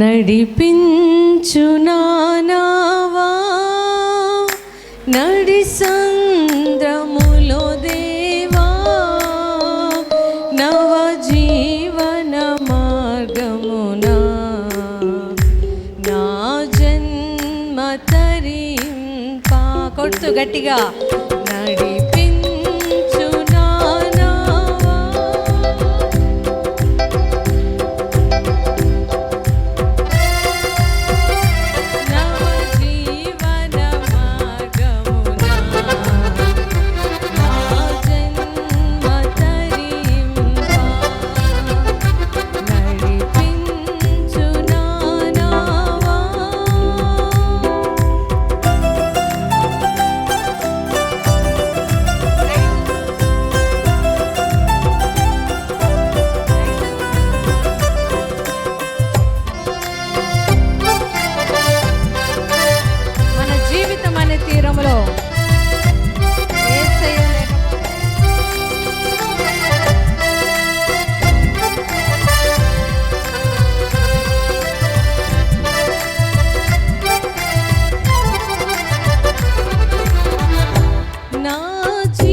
నడిపించు నానావా నడి సంద్రములో దేవా నవ జీవన మార్గమునా నా జన్మ తరింపా. కొడుతూ గట్టిగా. আজি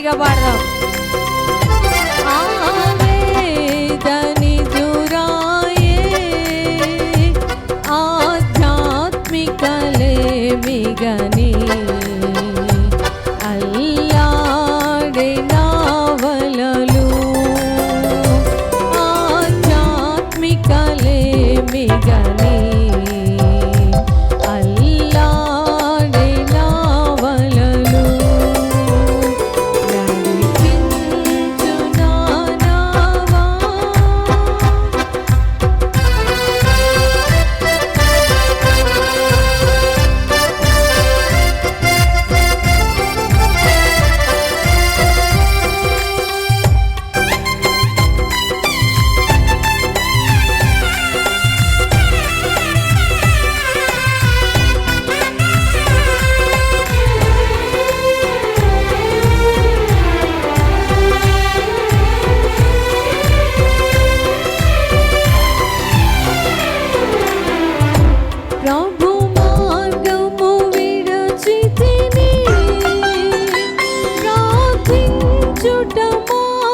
ಸಿಗಬಾರ್ದು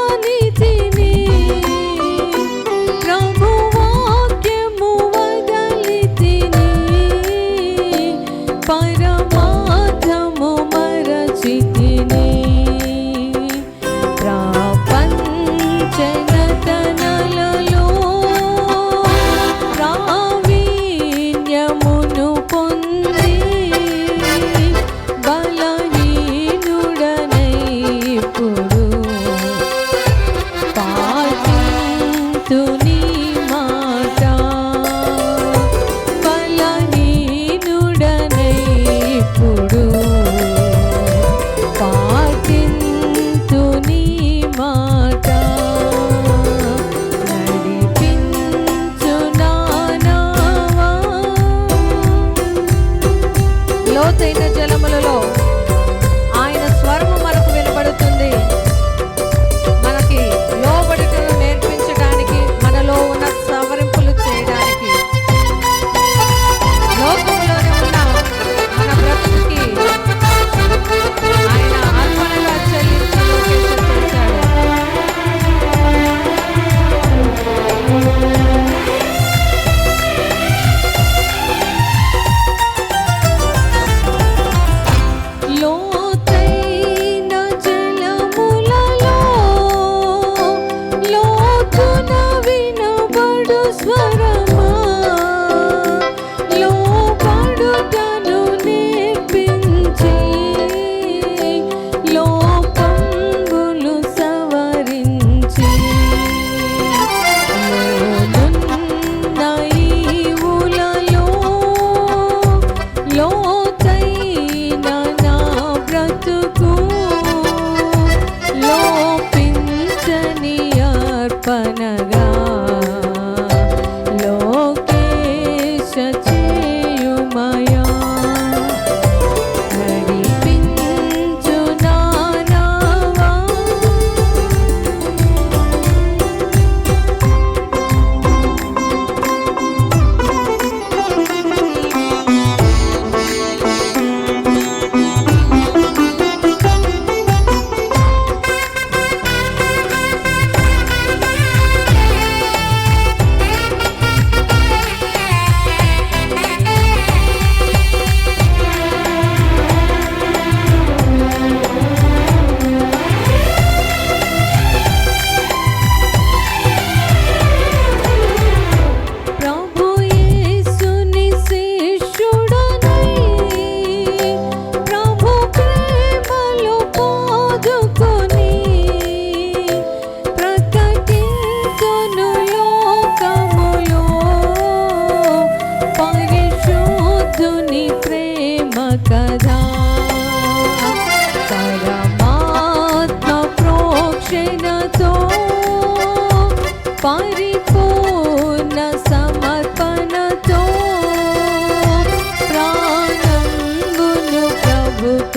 জীবনী Go.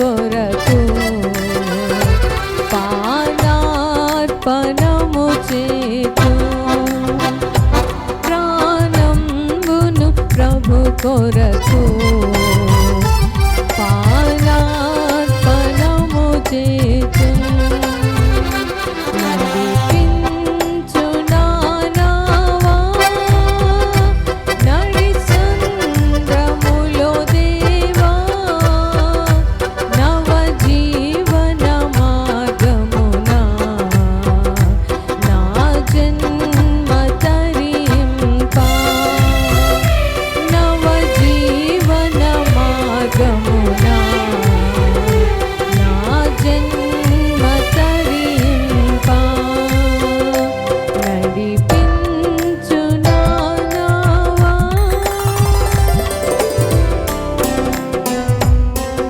కొరకు పానార్పణము చేతు. ప్రాణంబును ప్రభు కొరకు